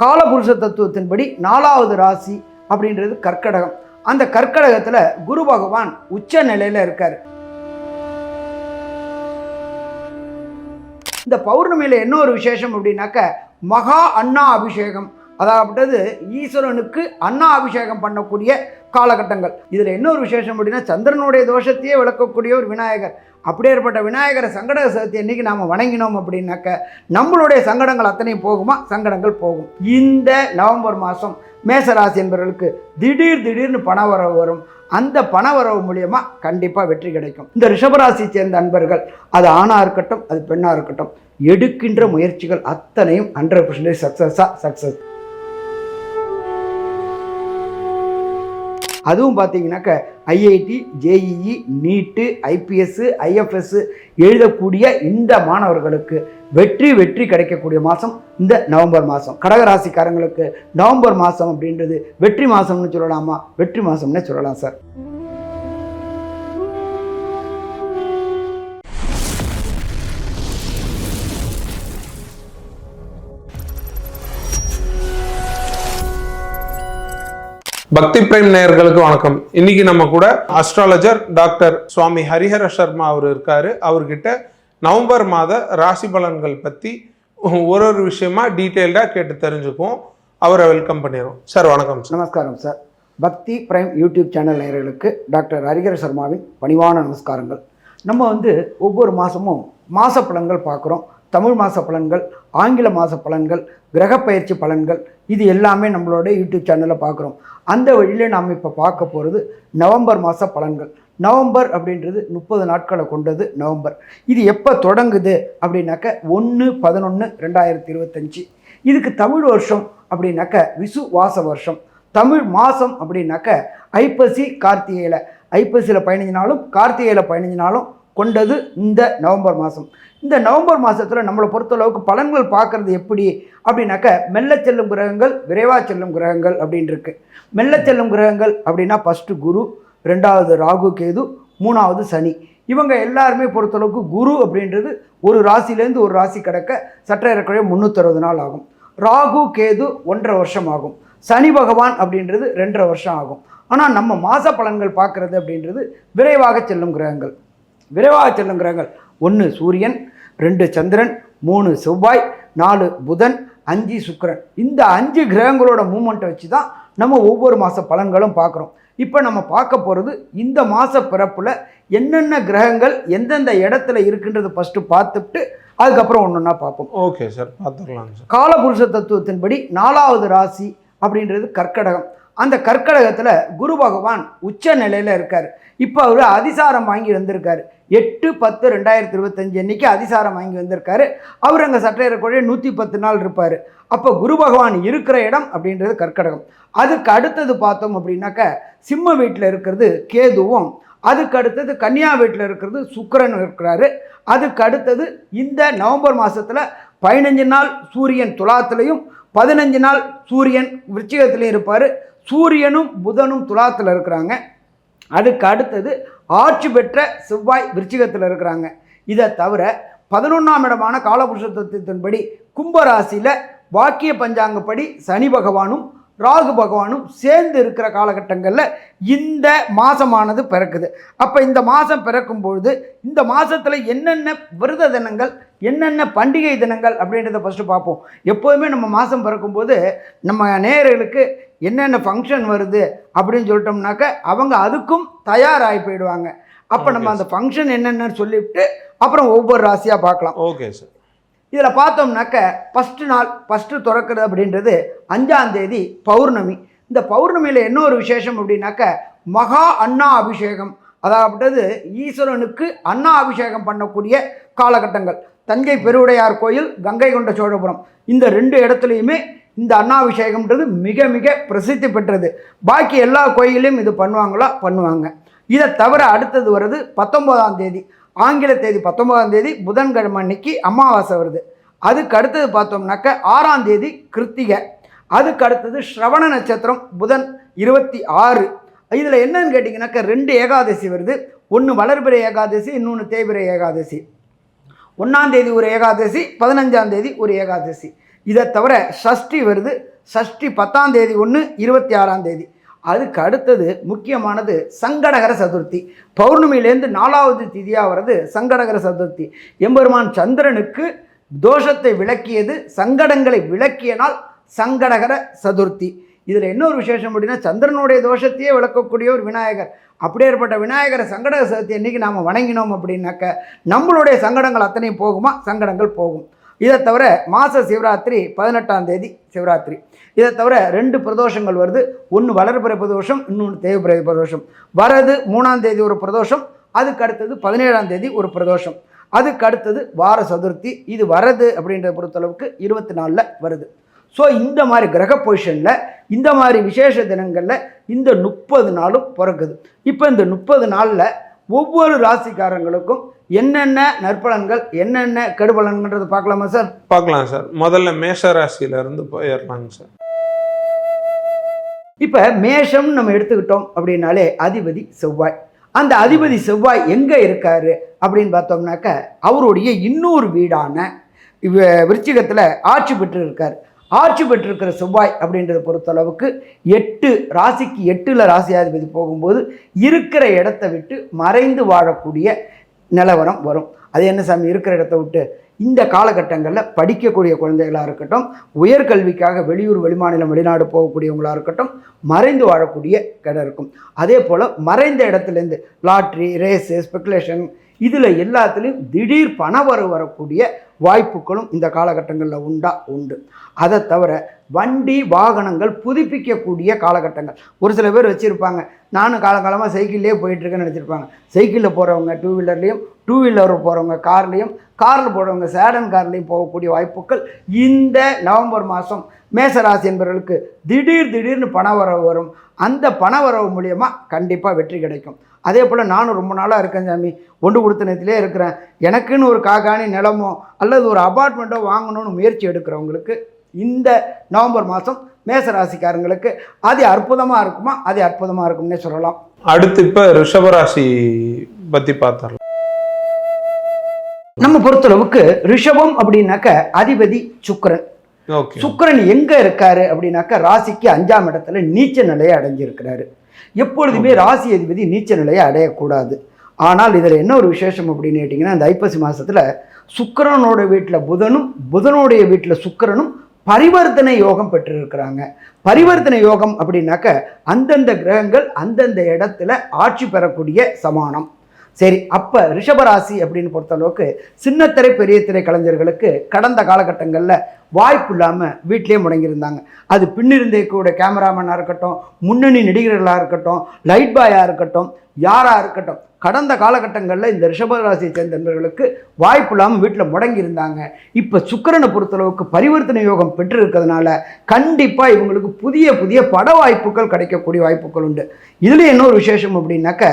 காலபுருஷ தத்துவத்தின்படி நாலாவது ராசி அப்படின்றது கர்க்கடகம் அந்த கற்கடகத்தில் குரு பகவான் உச்ச நிலையில் இருக்கார். இந்த பௌர்ணமியில் என்ன ஒரு விசேஷம் அப்படின்னாக்க மகா அண்ணா அபிஷேகம். அதாவது ஈஸ்வரனுக்கு அண்ணா அபிஷேகம் பண்ணக்கூடிய காலகட்டங்கள். இதில் என்ன ஒரு விசேஷம் அப்படின்னா சந்திரனுடைய தோஷத்தையே விளக்கக்கூடிய ஒரு விநாயகர். அப்படியேற்பட்ட விநாயகரை சங்கட சதுர்த்தி அன்னைக்கு நாம் வணங்கினோம் அப்படின்னாக்க நம்மளுடைய சங்கடங்கள் அத்தனையும் போகுமா? சங்கடங்கள் போகும். இந்த நவம்பர் மாதம் மேசராசி என்பவர்களுக்கு திடீர் திடீர்னு பணவரவு வரும். அந்த பணவரவு மூலியமாக கண்டிப்பாக வெற்றி கிடைக்கும். இந்த ரிஷபராசி சேர்ந்த அன்பர்கள் அது ஆணாக இருக்கட்டும் அது பெண்ணாக இருக்கட்டும் எடுக்கின்ற முயற்சிகள் அத்தனையும் ஹண்ட்ரட் பர்சன்டேஜ் சக்ஸஸாக சக்ஸஸ் அதுவும் பார்த்தீங்கன்னாக்க IIT JEE NEET IPS IFS எழுதக்கூடிய இந்த மாணவர்களுக்கு வெற்றி வெற்றி கிடைக்கக்கூடிய மாதம் இந்த நவம்பர் மாதம் கடகராசிக்காரங்களுக்கு நவம்பர் மாதம் அப்படின்றது வெற்றி மாதம்னு சொல்லலாமா? வெற்றி மாதம்னே சொல்லலாம் சார். பக்தி பிரைம் நேயர்களுக்கு வணக்கம். இன்னைக்கு நம்ம கூட அஸ்ட்ராலஜர் டாக்டர் சுவாமி ஹரிஹர சர்மா அவர் இருக்காரு. அவர்கிட்ட நவம்பர் மாத ராசி பலன்கள் பத்தி ஒரு ஒரு விஷயமா டீட்டெயில்டாக கேட்டு தெரிஞ்சுக்குவோம். அவரை வெல்கம் பண்ணிடுவோம் சார் வணக்கம் சார் நமஸ்காரம் sir Bhakti prime YouTube channel நேயர்களுக்கு டாக்டர் ஹரிஹர சர்மாவின் பணிவான நமஸ்காரங்கள். நம்ம வந்து ஒவ்வொரு மாதமும் மாத பலன்கள் பார்க்குறோம். தமிழ் மாத பலன்கள் ஆங்கில மாத பலன்கள் கிரகப்பெயர்ச்சி பலன்கள் இது எல்லாமே நம்மளோட யூடியூப் சேனலில் பார்க்குறோம் அந்த வழியில் நாம் இப்போ பார்க்க போகிறது நவம்பர் மாத பலன்கள் நவம்பர் அப்படின்றது முப்பது நாட்களை கொண்டது நவம்பர். இது எப்போ தொடங்குது அப்படின்னாக்க ஒன்று பதினொன்று ரெண்டாயிரத்தி இருபத்தஞ்சி. இதுக்கு தமிழ் வருஷம் அப்படின்னாக்க விசு வாச வருஷம். தமிழ் மாதம் அப்படின்னாக்க ஐப்பசி கார்த்திகையில். ஐப்பசியில் பதினஞ்சு நாளும் கார்த்திகையில் பதினஞ்சு நாளும் கொண்டது இந்த நவம்பர் மாதம் இந்த நவம்பர் மாதத்தில் நம்மளை பொறுத்தளவுக்கு பலன்கள் பார்க்குறது எப்படி? அப்படின்னாக்க மெல்ல செல்லும் கிரகங்கள் விரைவாக செல்லும் கிரகங்கள் அப்படின்னு மெல்ல செல்லும் கிரகங்கள் அப்படின்னா ஃபஸ்ட்டு குரு ரெண்டாவது ராகு கேது மூணாவது சனி. இவங்க எல்லாருமே பொறுத்தளவுக்கு குரு அப்படின்றது ஒரு ராசியிலேருந்து ஒரு ராசி கிடக்க சற்ற ஏறக்குறைய முந்நூற்றறுபது நாள் ஆகும். ராகு கேது ஒன்றரை வருஷம் ஆகும். சனி பகவான் அப்படின்றது ரெண்டரை வருஷம் ஆகும். ஆனால் நம்ம மாத பலன்கள் பார்க்குறது அப்படின்றது விரைவாக செல்லும் கிரகங்கள். விரைவாக செல்லும் கிரகங்கள் ஒன்று சூரியன் ரெண்டு சந்திரன் மூணு செவ்வாய் நாலு புதன் அஞ்சு சுக்கிரன். இந்த அஞ்சு கிரகங்களோட மூமெண்ட்டை வச்சு தான் நம்ம ஒவ்வொரு மாத பலன்களும் பார்க்குறோம். இப்போ நம்ம பார்க்க போகிறது இந்த மாத பிறப்பில் என்னென்ன கிரகங்கள் எந்தெந்த இடத்துல இருக்குன்றது ஃபஸ்ட்டு பார்த்துட்டு அதுக்கப்புறம் ஒன்று ஒன்றா பார்ப்போம். ஓகே சார் பார்த்துக்கலாம் சார் காலபுருஷ தத்துவத்தின்படி நாலாவது ராசி அப்படின்றது கர்க்கடகம். அந்த கர்க்கடகத்தில் குரு பகவான் உச்ச நிலையில் இருக்கார். இப்போ அவர் அதிசாரம் வாங்கி வந்திருக்காரு. எட்டு பத்து ரெண்டாயிரத்தி இருபத்தஞ்சு அன்னைக்கு அதிசாரம் வாங்கி வந்திருக்காரு. அவர் அங்கே சற்றையறக்குறைய நூற்றி பத்து நாள் இருப்பார். அப்போ குரு பகவான் இருக்கிற இடம் அப்படின்றது கற்கடகம் அதுக்கு அடுத்தது பார்த்தோம் அப்படின்னாக்க சிம்ம வீட்டில் இருக்கிறது கேதுவும் அதுக்கு அடுத்தது கன்னியா வீட்டில் இருக்கிறது சுக்கிரன் இருக்கிறாரு. அதுக்கு அடுத்தது இந்த நவம்பர் மாதத்தில் பதினஞ்சு நாள் சூரியன் துலாத்துலையும் பதினஞ்சு நாள் சூரியன் விருச்சிகத்திலையும் இருப்பார். சூரியனும் புதனும் துலாத்தில் இருக்கிறாங்க. அதுக்கு அடுத்தது ஆட்சி பெற்ற செவ்வாய் விருச்சிகத்தில் இருக்கிறாங்க. இதை தவிர பதினொன்றாம் இடமான காலபுருஷ தத்துவத்தின்படி கும்பராசியில் வாக்கிய பஞ்சாங்கப்படி சனி பகவானும் ராகு பகவானும் சேர்ந்து இருக்கிற காலகட்டங்களில் இந்த மாதமானது பிறக்குது. அப்போ இந்த மாதம் பிறக்கும் பொழுது இந்த மாதத்தில் என்னென்ன விரத தினங்கள் என்னென்ன பண்டிகை தினங்கள் அப்படின்றத ஃபஸ்ட்டு பார்ப்போம். எப்போதுமே நம்ம மாதம் பிறக்கும்போது நம்ம நேயர்களுக்கு என்னென்ன ஃபங்க்ஷன் வருது அப்படின்னு சொல்லிட்டோம்னாக்க அவங்க அதுக்கும் தயாராகி போயிடுவாங்க. அப்போ நம்ம அந்த ஃபங்க்ஷன் என்னென்னு சொல்லிவிட்டு அப்புறம் ஒவ்வொரு ராசியாக பார்க்கலாம். ஓகே சார் இதில் பார்த்தோம்னாக்க ஃபஸ்ட்டு நாள் ஃபஸ்ட்டு திறக்கிறது அப்படின்றது அஞ்சாம் தேதி பௌர்ணமி. இந்த பௌர்ணமியில் என்ன ஒரு விசேஷம் அப்படின்னாக்க மகா அண்ணா அபிஷேகம். அதாவது ஈஸ்வரனுக்கு அண்ணா அபிஷேகம் பண்ணக்கூடிய காலகட்டங்கள். தஞ்சை பெருவுடையார் கோயில் கங்கை கொண்ட சோழபுரம். இந்த ரெண்டு இடத்துலையுமே இந்த அண்ணாபிஷேகம்ன்றது மிக மிக பிரசித்தி பெற்றது. பாக்கி எல்லா கோயிலையும் இது பண்ணுவாங்களா? பண்ணுவாங்க. இதை தவிர அடுத்தது வருது பத்தொம்போதாம் தேதி. ஆங்கில தேதி பத்தொம்போதாம் தேதி புதன்கிழமை அன்னைக்கு அமாவாசை வருது. அதுக்கு அடுத்தது பார்த்தோம்னாக்க ஆறாம் தேதி கிருத்திகை. அதுக்கு அடுத்தது ஸ்ரவண நட்சத்திரம் புதன் இருபத்தி ஆறு. இதில் என்னன்னு கேட்டிங்கனாக்கா ரெண்டு ஏகாதசி வருது. ஒன்று வளர்பிறை ஏகாதசி இன்னொன்று தேய்பிறை ஏகாதசி. ஒன்றாந்தேதி ஒரு ஏகாதசி பதினஞ்சாந்தேதி ஒரு ஏகாதசி. இதை தவிர சஷ்டி வருது. ஷஷ்டி பத்தாம் தேதி ஒன்று இருபத்தி ஆறாம் தேதி. அதுக்கு அடுத்தது முக்கியமானது சங்கடகர சதுர்த்தி. பௌர்ணமியிலேருந்து நாலாவது திதியாக வர்றது சங்கடகர சதுர்த்தி. எம்பெருமான் சந்திரனுக்கு தோஷத்தை விளக்கியது சங்கடங்களை விளக்கிய நாள் சங்கடகர சதுர்த்தி. இதில் இன்னொரு விசேஷம் அப்படின்னா சந்திரனுடைய தோஷத்தையே விளக்கக்கூடிய ஒரு விநாயகர். அப்படியேற்பட்ட விநாயகரை சங்கட சதுர்த்தி அன்னைக்கு நாம் வணங்கினோம் அப்படின்னாக்க நம்மளுடைய சங்கடங்கள் அத்தனையும் போகுமா? சங்கடங்கள் போகும். இதை தவிர மாத சிவராத்திரி பதினெட்டாம் தேதி சிவராத்திரி. இதை தவிர ரெண்டு பிரதோஷங்கள் வருது. ஒன்று வளர்பிற பிரதோஷம் இன்னொன்று தேவபிர பிரதோஷம். வரது மூணாம் தேதி ஒரு பிரதோஷம் அதுக்கு அடுத்தது பதினேழாம் தேதி ஒரு பிரதோஷம். அதுக்கு அடுத்தது வார சதுர்த்தி. இது வரது அப்படின்றத பொறுத்தளவுக்கு இருபத்தி நாலில் வருது. ஸோ இந்த மாதிரி கிரக பொசிஷனில் இந்த மாதிரி விசேஷ தினங்களில் இந்த முப்பது நாளும் பிறக்குது. இப்போ இந்த முப்பது நாளில் ஒவ்வொரு ராசிக்காரங்களுக்கும் என்னென்ன நற்பலன்கள் என்னென்ன கெடுபலன்கன்றது பார்க்கலாமா சார்? பார்க்கலாம் சார். முதல்ல மேஷ ராசியில இருந்து போயிடலாங்க சார். இப்போ மேஷம் நம்ம எடுத்துக்கிட்டோம் அப்படின்னாலே அதிபதி செவ்வாய். அந்த அதிபதி செவ்வாய் எங்கே இருக்காரு அப்படின்னு பார்த்தோம்னாக்க அவருடைய இன்னொரு வீடான விருச்சிகத்தில் ஆட்சி பெற்று இருக்கார் ஆட்சி பெற்றிருக்கிற செவ்வாய் அப்படின்றத பொறுத்தளவுக்கு எட்டு ராசிக்கு எட்டில் ராசியாதிபதி போகும்போது இருக்கிற இடத்த விட்டு மறைந்து வாழக்கூடிய நிலவரம் வரும். அது என்ன சாமி? இருக்கிற இடத்த விட்டு. இந்த காலகட்டங்களில் படிக்கக்கூடிய குழந்தைகளாக இருக்கட்டும் உயர்கல்விக்காக வெளியூர் வெளிமாநிலம் வெளிநாடு போகக்கூடியவங்களாக இருக்கட்டும் மறைந்து வாழக்கூடிய இடம் இருக்கும். அதே போல் மறைந்த இடத்துலேருந்து லாட்ரி ரேஸு ஸ்பெகுலேஷன் இதில் எல்லாத்துலேயும் திடீர் பணவரவு வரக்கூடிய வாய்ப்புகளும் இந்த காலகட்டங்களில் உண்டா? உண்டு. அதை தவிர வண்டி வாகனங்கள் புதுப்பிக்கக்கூடிய காலகட்டங்கள். ஒரு சில பேர் வச்சுருப்பாங்க. நானும் காலங்காலமாக சைக்கிள்லேயே போயிட்டுருக்கேன்னு நினச்சிருப்பாங்க. சைக்கிளில் போகிறவங்க டூ வீலர்லேயும் டூ வீலர் போகிறவங்க கார்லேயும் காரில் போகிறவங்க சேடன் கார்லேயும் போகக்கூடிய வாய்ப்புகள் இந்த நவம்பர் மாதம் மேசராசி என்பவர்களுக்கு திடீர் திடீர்னு பண வரவு வரும். அந்த பண வரவு மூலியமாக கண்டிப்பாக வெற்றி கிடைக்கும். அதே போல் நானும் ரொம்ப நாளாக இருக்கேன் சாமி. ஒன்று கொடுத்தனத்திலே இருக்கிறேன். எனக்குன்னு ஒரு காகாணி நிலமோ அல்லது ஒரு அபார்ட்மெண்ட்டோ வாங்கணும்னு முயற்சி எடுக்கிறவங்களுக்கு இந்த நவம்பர் மாதம் மேசராசிக்காரங்களுக்கு அது அற்புதமாக இருக்குமா? அது அற்புதமாக இருக்கும்னே சொல்லலாம். அடுத்து இப்போ ரிஷபராசி பத்தி பார்த்தரலாம் நம்ம பொறுத்தளவுக்கு ரிஷபம் அப்படின்னாக்க அதிபதி சுக்கிரன். சுக்கிரன் எங்க இருக்காரு அப்படின்னாக்க ராசிக்கு அஞ்சாம் இடத்துல நீச்ச நிலையை அடைஞ்சிருக்கிறாரு. எப்பொழுதுமே ராசி அதிபதி நீச்ச நிலையை அடையக்கூடாது. ஆனால் இதில் என்ன ஒரு விசேஷம் அப்படின்னு கேட்டிங்கன்னா இந்த ஐப்பசி மாதத்தில் சுக்கிரனோட வீட்டில் புதனும் புதனுடைய வீட்டில் சுக்கிரனும் பரிவர்த்தனை யோகம் பெற்றிருக்கிறாங்க. பரிவர்த்தனை யோகம் அப்படின்னாக்க அந்தந்த கிரகங்கள் அந்தந்த இடத்துல ஆட்சி பெறக்கூடிய சமானம். சரி அப்போ ரிஷபராசி அப்படின்னு பொறுத்தளவுக்கு சின்னத்திரை பெரிய திரை கலைஞர்களுக்கு கடந்த காலகட்டங்களில் வாய்ப்பு இல்லாமல் வீட்டிலே முடங்கியிருந்தாங்க. அது பின்னிருந்தே கூட கேமராமேனாக இருக்கட்டும் முன்னணி நடிகர்களாக இருக்கட்டும் லைட் பாயாக இருக்கட்டும் யாராக இருக்கட்டும் கடந்த காலகட்டங்களில் இந்த ரிஷபராசியை சேர்ந்த நண்பர்களுக்கு வாய்ப்பு இல்லாமல் வீட்டில் முடங்கி இருந்தாங்க இப்போ சுக்கிரனை பொறுத்தளவுக்கு பரிவர்த்தனை யோகம் பெற்றிருக்கிறதுனால கண்டிப்பாக இவங்களுக்கு புதிய புதிய பட வாய்ப்புகள் கிடைக்கக்கூடிய வாய்ப்புகள் உண்டு. இதில் இன்னொரு விசேஷம் அப்படின்னாக்க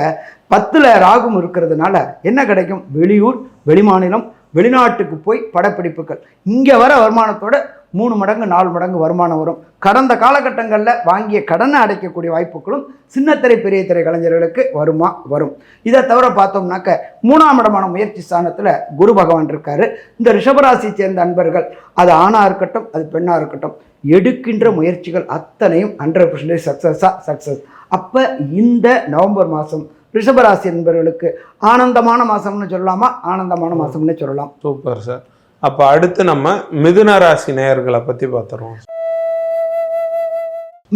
பத்தில் ராகும் இருக்கிறதுனால என்ன கிடைக்கும்? வெளியூர் வெளிமாநிலம் வெளிநாட்டுக்கு போய் படப்பிடிப்புகள். இங்கே வர வருமானத்தோட மூணு மடங்கு நாலு மடங்கு வருமானம் வரும். கடந்த காலகட்டங்களில் வாங்கிய கடனை அடைக்கக்கூடிய வாய்ப்புகளும் சின்னத்திரை பெரிய திரை கலைஞர்களுக்கு வருமா வரும். இதை தவிர பார்த்தோம்னாக்க மூணாம் இடமான முயற்சி ஸ்தானத்தில் குரு பகவான் இருக்காரு. இந்த ரிஷபராசியை சேர்ந்த அன்பர்கள் அது ஆணாக இருக்கட்டும் அது பெண்ணாக இருக்கட்டும் எடுக்கின்ற முயற்சிகள் அத்தனையும் ஹண்ட்ரட் பர்சன்டேஜ் சக்ஸஸாக சக்ஸஸ் அப்போ இந்த நவம்பர் மாதம் ரிஷபராசி என்பவர்களுக்கு ஆனந்தமான மாதம்னு சொல்லலாமா? ஆனந்தமான மாதம்னு சொல்லலாம். Super sir. அப்போ அடுத்து நம்ம மிதுன ராசி நேயர்களை பத்தி பார்த்துருவோம்.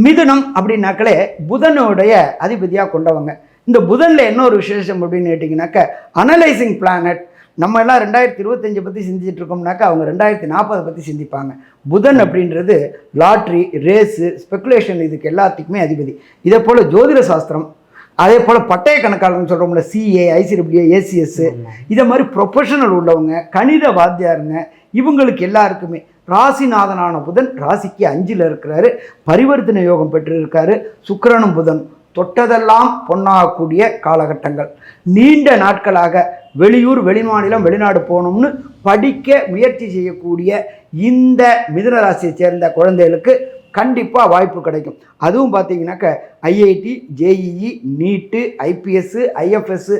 மிதுனம் அப்படின்னாக்களே புதனுடைய அதிபதியாக கொண்டவங்க. இந்த புதனில் என்ன ஒரு விசேஷம் அப்படின்னு கேட்டிங்கனாக்க அனலைசிங் பிளானட் நம்ம எல்லாம் ரெண்டாயிரத்தி இருபத்தஞ்சை பற்றி சிந்திச்சுட்டு இருக்கோம்னாக்கா அவங்க ரெண்டாயிரத்தி நாற்பதை பற்றி சிந்திப்பாங்க. புதன் அப்படின்றது லாட்ரி ரேஸு ஸ்பெகுலேஷன் இதுக்கு எல்லாத்துக்குமே அதிபதி. இதே போல் ஜோதிட சாஸ்திரம் அதே போல் பட்டய கணக்காளர்னு சொல்கிறோம்ல சிஏ ஐசிடபிள்யூ ஏசிஎஸ் இதை மாதிரி ப்ரொஃபஷனல் உள்ளவங்க கணித வாத்தியாருங்க இவங்களுக்கு எல்லாருக்குமே ராசிநாதனான புதன் ராசிக்கு அஞ்சில் இருக்கிறாரு பரிவர்த்தனை யோகம் பெற்றிருக்காரு சுக்கிரனும் புதன் தொட்டதெல்லாம் பொன்னாகக்கூடிய காலகட்டங்கள். நீண்ட நாட்களாக வெளியூர் வெளிமாநிலம் வெளிநாடு போகணும்னு படிக்க முயற்சி செய்யக்கூடிய இந்த மிதுன ராசியை சேர்ந்த குழந்தைகளுக்கு கண்டிப்பாக வாய்ப்பு கிடைக்கும். அதுவும் பார்த்தீங்கன்னாக்க IIT JEE NEET IPS IFS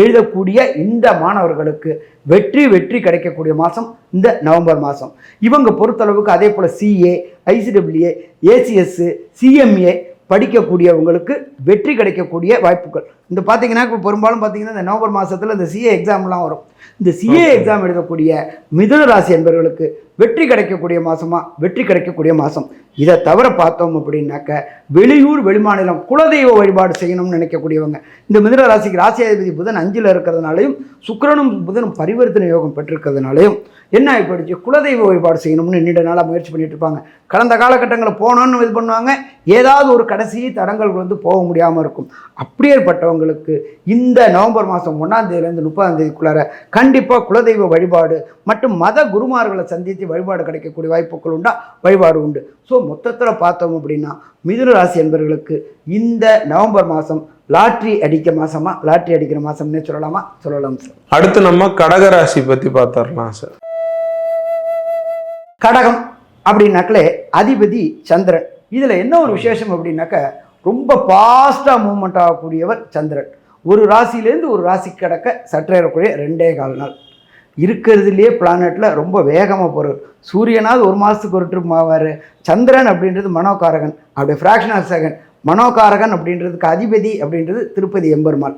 எழுதக்கூடிய இந்த மாணவர்களுக்கு வெற்றி வெற்றி கிடைக்கக்கூடிய மாதம் இந்த நவம்பர் மாதம் இவங்க பொறுத்தளவுக்கு அதே போல் சிஏ ஐசிடபிள்யூஏ ஏசிஎஸ் சிஎம்ஏ படிக்கக்கூடியவங்களுக்கு வெற்றி கிடைக்கக்கூடிய வாய்ப்புகள். இந்த பார்த்தீங்கன்னா இப்போ பெரும்பாலும் பார்த்தீங்கன்னா இந்த நவம்பர் மாதத்தில் இந்த சிஏ எக்ஸாம்லாம் வரும். இந்த சிஏ எக்ஸாம் எழுதக்கூடிய மிதுன ராசி என்பவர்களுக்கு வெற்றி கிடைக்கக்கூடிய மாதமாக வெற்றி கிடைக்கக்கூடிய மாதம் இதை தவிர பார்த்தோம் அப்படின்னாக்க வெளியூர் வெளிமாநிலம் குலதெய்வ வழிபாடு செய்யணும்னு நினைக்கக்கூடியவங்க. இந்த மிதுன ராசிக்கு ராசியாதிபதி புதன் அஞ்சில் இருக்கிறதுனாலையும் சுக்கரனும் புதனும் பரிவர்த்தனை யோகம் பெற்றிருக்கிறதுனாலையும் என்ன ஆகிப்படுச்சு குலதெய்வ வழிபாடு செய்யணும்னு நீண்ட நாளாக முயற்சி பண்ணிட்டு இருப்பாங்க. கடந்த காலகட்டங்களில் போனோன்னு இது பண்ணுவாங்க. ஏதாவது ஒரு கடைசி தடங்கள் வந்து போக முடியாமல் இருக்கும். அப்படியேற்பட்டவங்களுக்கு இந்த நவம்பர் மாதம் ஒன்றாம் தேதியிலேருந்து முப்பதாம் தேதிக்குள்ளார கண்டிப்பாக குலதெய்வ வழிபாடு மற்றும் மத குருமார்களை சந்தித்து வழிபாடு கிடைக்கக்கூடிய வாய்ப்புகள் உண்டா? வழிபாடு உண்டு. ஸோ மொத்தத்தில் பார்த்தோம் அப்படின்னா மிதுன ராசி என்பவர்களுக்கு இந்த நவம்பர் மாதம் லாட்ரி அடிக்க மாசமா லாட்ரி அடிக்கிற மாதம்னே சொல்லலாமா? சொல்லலாம் சார் அடுத்து நம்ம கடகராசி பத்தி பார்த்துடலாம் சார் கடகம் அப்படின்னாக்களே அதிபதி சந்திரன். இதில் என்ன ஒரு விசேஷம் அப்படின்னாக்க ரொம்ப ஃபாஸ்ட்டாக மூவ்மெண்ட் ஆகக்கூடியவர் சந்திரன். ஒரு ராசியிலேருந்து ஒரு ராசி கடக்க சற்றேறக்கூடிய ரெண்டே கால் நாள். இருக்கிறதுலையே பிளானெட்டில் ரொம்ப வேகமாக போகிறவர் சூரியனாவது ஒரு மாதத்துக்கு ஒரு ட்ரிப் ஆவார். சந்திரன் அப்படின்றது மனோகாரகன் அப்படியே ஃப்ராக்ஷன் ஆஃப் செகண்ட் மனோகாரகன் அப்படின்றதுக்கு அதிபதி அப்படின்றது திருப்பதி எம்பெருமாள்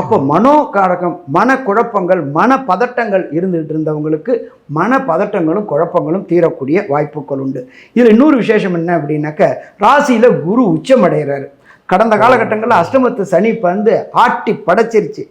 அப்போ மனோகாரகம் மன குழப்பங்கள் மன பதட்டங்கள் இருந்துகிட்டு இருந்தவங்களுக்கு மன பதட்டங்களும் குழப்பங்களும் தீரக்கூடிய வாய்ப்புகள் உண்டு. இதில் இன்னொரு விசேஷம் என்ன அப்படின்னாக்க ராசியில் குரு உச்சமடைகிறாரு கடந்த காலகட்டங்களில் அஷ்டமத்து சனி வந்து ஆட்டி படைச்சிருச்சு.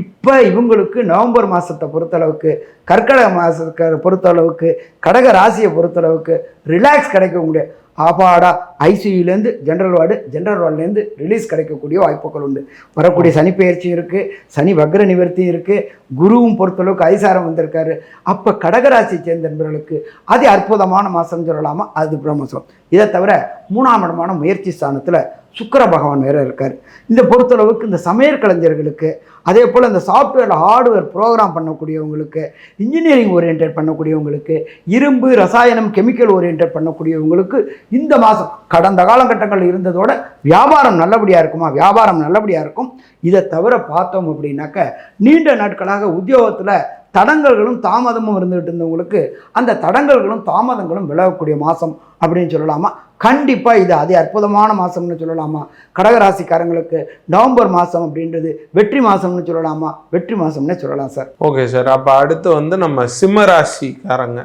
இப்போ இவங்களுக்கு நவம்பர் மாதத்தை பொறுத்தளவுக்கு கர்க்கடக மாதத்தை பொறுத்தளவுக்கு கடக ராசியை பொறுத்தளவுக்கு ரிலாக்ஸ் கிடைக்கக்கூடிய ஆபாடா ஐசியூலேருந்து ஜென்ரல் வார்டு ஜென்ரல் வார்டுலேருந்து ரிலீஸ் கிடைக்கக்கூடிய வாய்ப்புகள் உண்டு. வரக்கூடிய சனி பயிற்சியும் இருக்குது சனி வக்ர நிவர்த்தியும் இருக்குது குருவும் பொறுத்தளவுக்கு அதிசாரம் வந்திருக்காரு. அப்போ கடகராசி சேர்ந்த நண்பர்களுக்கு அதி அற்புதமான மாதம் சொல்லலாமா? அது பிரம்மசம் இதை தவிர மூணாம் இடமான முயற்சி ஸ்தானத்தில் சுக்கர பகவான் வேற இருக்கார். இந்த பொறுத்தளவுக்கு இந்த சமையல் கலைஞர்களுக்கு அதே போல் இந்த சாஃப்ட்வேரில் ஹார்ட்வேர் ப்ரோக்ராம் பண்ணக்கூடியவங்களுக்கு இன்ஜினியரிங் ஓரியன்ட் பண்ணக்கூடியவங்களுக்கு இரும்பு ரசாயனம் கெமிக்கல் ஓரியன்ட் பண்ணக்கூடியவங்களுக்கு இந்த மாதம் கடந்த காலகட்டங்கள் இருந்ததோட வியாபாரம் நல்லபடியாக இருக்குமா? வியாபாரம் நல்லபடியாக இருக்கும்? இதை தவிர பார்த்தோம் அப்படின்னாக்க நீண்ட நாட்களாக உத்தியோகத்தில் தடங்கல்களும் தாமதமும் இருந்துகிட்டு இருந்தவங்களுக்கு அந்த தடங்கல்களும் தாமதங்களும் விலகக்கூடிய மாதம் அப்படின்னு சொல்லலாமா? கண்டிப்பாக இது அதி அற்புதமான மாதம்னு சொல்லலாமா? கடகராசிக்காரங்களுக்கு நவம்பர் மாதம் அப்படின்றது வெற்றி மாதம்னு சொல்லலாமா? வெற்றி மாதம்னே சொல்லலாம் சார். Okay sir. அப்போ அடுத்து வந்து நம்ம சிம்ம ராசிக்காரங்க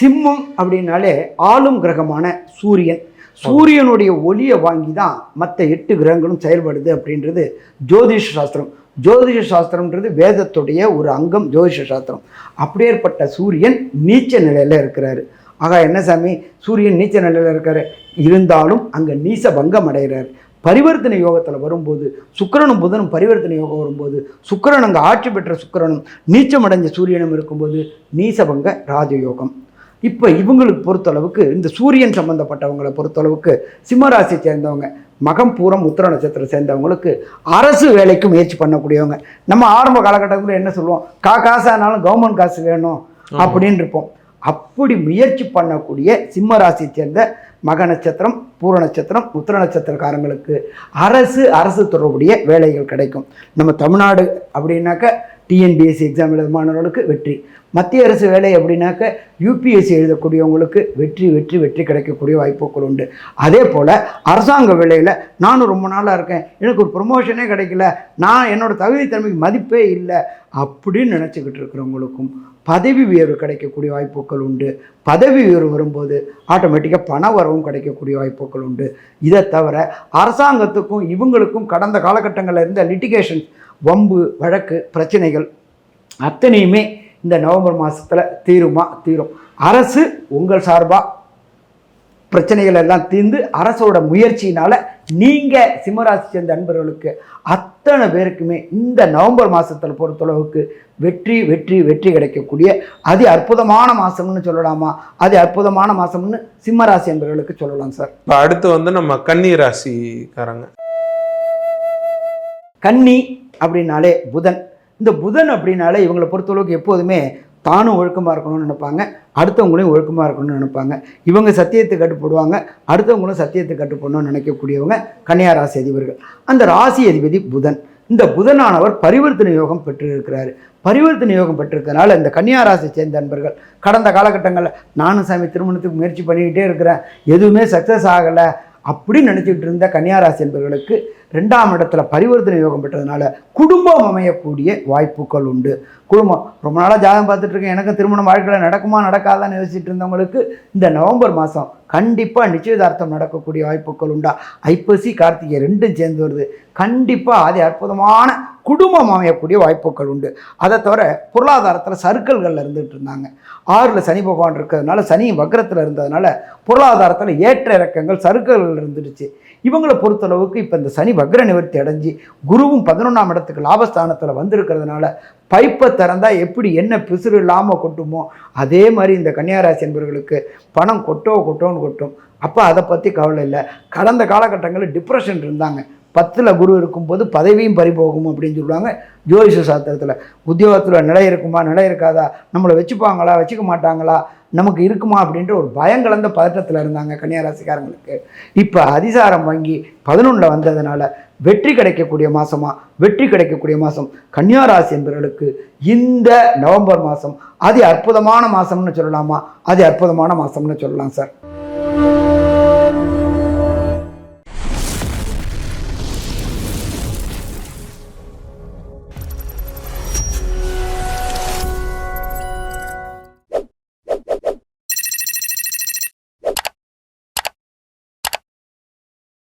சிம்மம் அப்படின்னாலே ஆளும் கிரகமான சூரியன். சூரியனுடைய ஒளியை வாங்கி தான் மற்ற எட்டு கிரகங்களும் செயல்படுது அப்படின்றது ஜோதிஷ சாஸ்திரம். ஜோதிஷ சாஸ்திரம்ன்றது வேதத்துடைய ஒரு அங்கம் ஜோதிஷ சாஸ்திரம். அப்படியேற்பட்ட சூரியன் நீச்ச நிலையில் இருக்கிறாரு. ஆகா என்ன சாமி? சூரியன் நீச்ச நிலையில் இருக்கிறார் இருந்தாலும் அங்கே நீச பங்கம் அடைகிறார். பரிவர்த்தனை யோகத்தில் வரும்போது சுக்கரனும் புதனும் பரிவர்த்தனை யோகம் வரும்போது சுக்கிரன் அங்கே ஆட்சி பெற்ற சுக்கரனும் நீச்சம் அடைஞ்ச சூரியனும் இருக்கும்போது நீசபங்க ராஜயோகம். இப்போ இவங்களுக்கு பொறுத்தளவுக்கு இந்த சூரியன் சம்பந்தப்பட்டவங்களை பொறுத்தளவுக்கு சிம்மராசியை சேர்ந்தவங்க மகம் பூரம் உத்திர நட்சத்திரம் சேர்ந்தவங்களுக்கு அரசு வேலைக்கு முயற்சி பண்ணக்கூடியவங்க. நம்ம ஆரம்ப காலகட்டத்தில் என்ன சொல்லுவோம்? கா காசானாலும் கவர்மெண்ட் காசு வேணும் அப்படின்னு இருப்போம். அப்படி முயற்சி பண்ணக்கூடிய சிம்ம ராசியை சேர்ந்த மக நட்சத்திரம் பூர நட்சத்திரம் உத்திர நட்சத்திரக்காரங்களுக்கு அரசு அரசு தொடர்புடைய வேலைகள் கிடைக்கும். நம்ம தமிழ்நாடு அப்படின்னாக்க டிஎன்பிஎஸ்சி எக்ஸாம் எழுத மாணவர்களுக்கு வெற்றி. மத்திய அரசு வேலை அப்படின்னாக்க யூபிஎஸ்சி எழுதக்கூடியவங்களுக்கு வெற்றி வெற்றி வெற்றி கிடைக்கக்கூடிய வாய்ப்புகள் உண்டு. அதே போல் அரசாங்க வேலையில் நானும் ரொம்ப நாளாக இருக்கேன். எனக்கு ஒரு ப்ரொமோஷனே கிடைக்கல. நான் என்னோட தகுதி திறமைக்கு மதிப்பே இல்லை அப்படின்னு நினச்சிக்கிட்டு இருக்கிறவங்களுக்கும் பதவி உயர்வு கிடைக்கக்கூடிய வாய்ப்புகள் உண்டு. பதவி உயர்வு வரும்போது ஆட்டோமேட்டிக்காக பண வரவும் கிடைக்கக்கூடிய வாய்ப்புகள் உண்டு. இதை தவிர அரசாங்கத்துக்கும் இவங்களுக்கும் கடந்த காலகட்டங்களில் இருந்த லிட்டிகேஷன் வம்பு வழக்கு பிரச்சனைகள் அத்தனையுமே இந்த நவம்பர் மாதத்தில் தீருமா தீரும். அரசு உங்கள் சார்பாக பிரச்சனைகள் எல்லாம் தீர்ந்து அரசோட முயற்சியினால் நீங்கள் சிம்மராசி சேர்ந்த அன்பர்களுக்கு அத்தனை பேருக்குமே இந்த நவம்பர் மாதத்தில் பொறுத்தளவுக்கு வெற்றி வெற்றி வெற்றி கிடைக்கக்கூடிய அதி அற்புதமான மாதம்னு சொல்லலாமா? அதி அற்புதமான மாதம்னு சிம்மராசி அன்பர்களுக்கு சொல்லலாம் சார். இப்போ அடுத்து வந்து நம்ம கன்னி ராசிக்காரங்க. கன்னி அப்படின்னாலே புதன். இந்த புதன் அப்படின்னாலே இவங்களை பொறுத்தளவுக்கு எப்போதுமே தானும் ஒழுக்கமாக இருக்கணும்னு நினைப்பாங்க. அடுத்தவங்களையும் ஒழுக்கமாக இருக்கணும்னு நினைப்பாங்க. இவங்க சத்தியத்தை கட்டுப்படுவாங்க. அடுத்தவங்களும் சத்தியத்தை கட்டுப்படணும்னு நினைக்கக்கூடியவங்க கன்னியா ராசி அதிபர்கள். அந்த ராசி அதிபதி புதன். இந்த புதனானவர் பரிவர்த்தனை யோகம் பெற்றிருக்கிறாரு. பரிவர்த்தனை யோகம் பெற்றிருக்கனால இந்த கன்னியா ராசியை சேர்ந்த நண்பர்கள் கடந்த காலகட்டங்களில் நானும் சாமி திருமணத்துக்கு முயற்சி பண்ணிக்கிட்டே இருக்கிறேன். எதுவுமே சக்ஸஸ் ஆகலை. அப்படின்னு நினச்சிக்கிட்டு இருந்த கன்னியாராசி என்பவர்களுக்கு ரெண்டாம் இடத்துல பரிவர்த்தனை யோகம் பெற்றதுனால குடும்பம் அமையக்கூடிய வாய்ப்புகள் உண்டு. குடும்பம் ரொம்ப நாளாக ஜாதகம் பார்த்துட்ருக்கேன் எனக்கு திருமணம் வாழ்க்கையில் நடக்குமா நடக்காதான்னு யோசிச்சுட்டு இருந்தவங்களுக்கு இந்த நவம்பர் மாதம் கண்டிப்பாக நிச்சயதார்த்தம் நடக்கக்கூடிய வாய்ப்புகள் உண்டா? ஐப்பசி கார்த்திகை ரெண்டும் சேர்ந்து வருது. கண்டிப்பாக அது அற்புதமான குடும்பம் அமையக்கூடிய வாய்ப்புகள் உண்டு. அதை தவிர பொருளாதாரத்தில் சர்க்கிள்களில் இருந்துகிட்டு இருந்தாங்க. ஆறில் சனி பகவான் இருக்கிறதுனால சனி வக்கரத்தில் இருந்ததுனால பொருளாதாரத்தில் ஏற்ற இறக்கங்கள் சர்க்கிள்கள் இருந்துடுச்சு. இவங்களை பொறுத்தளவுக்கு இப்போ இந்த சனி வக்ர நிவர்த்தி அடைஞ்சு குருவும் பதினொன்றாம் இடத்துக்கு லாபஸ்தானத்தில் வந்திருக்கிறதுனால பைப்பை திறந்தால் எப்படி என்ன பிசுறு இல்லாமல் கொட்டுமோ அதே மாதிரி இந்த கன்னியாராசி என்பவர்களுக்கு பணம் கொட்டோ கொட்டோன்னு கொட்டும். அப்போ அதை பற்றி கவலை இல்லை. கடந்த காலகட்டங்களில் டிப்ரெஷன் இருந்தாங்க. பத்தில் குரு இருக்கும்போது பதவியும் பறிபோகும் அப்படின்னு சொல்லுவாங்க. ஜோதிஷ சாஸ்திரத்தில் உத்தியோகத்தில் நிலை இருக்குமா நிலை இருக்காதா நம்மளை வச்சுப்பாங்களா வச்சுக்க மாட்டாங்களா நமக்கு இருக்குமா அப்படின்ற ஒரு பயங்கலந்த பதட்டத்தில் இருந்தாங்க கன்னியாராசிக்காரங்களுக்கு. இப்போ அதிசாரம் வாங்கி பதினொன்றில் வந்ததுனால வெற்றி கிடைக்கக்கூடிய மாதமா வெற்றி கிடைக்கக்கூடிய மாதம் கன்னியாராசி என்பவர்களுக்கு இந்த நவம்பர் மாதம் அதி அற்புதமான மாதம்னு சொல்லலாமா? அதி அற்புதமான மாதம்னு சொல்லலாம் சார்.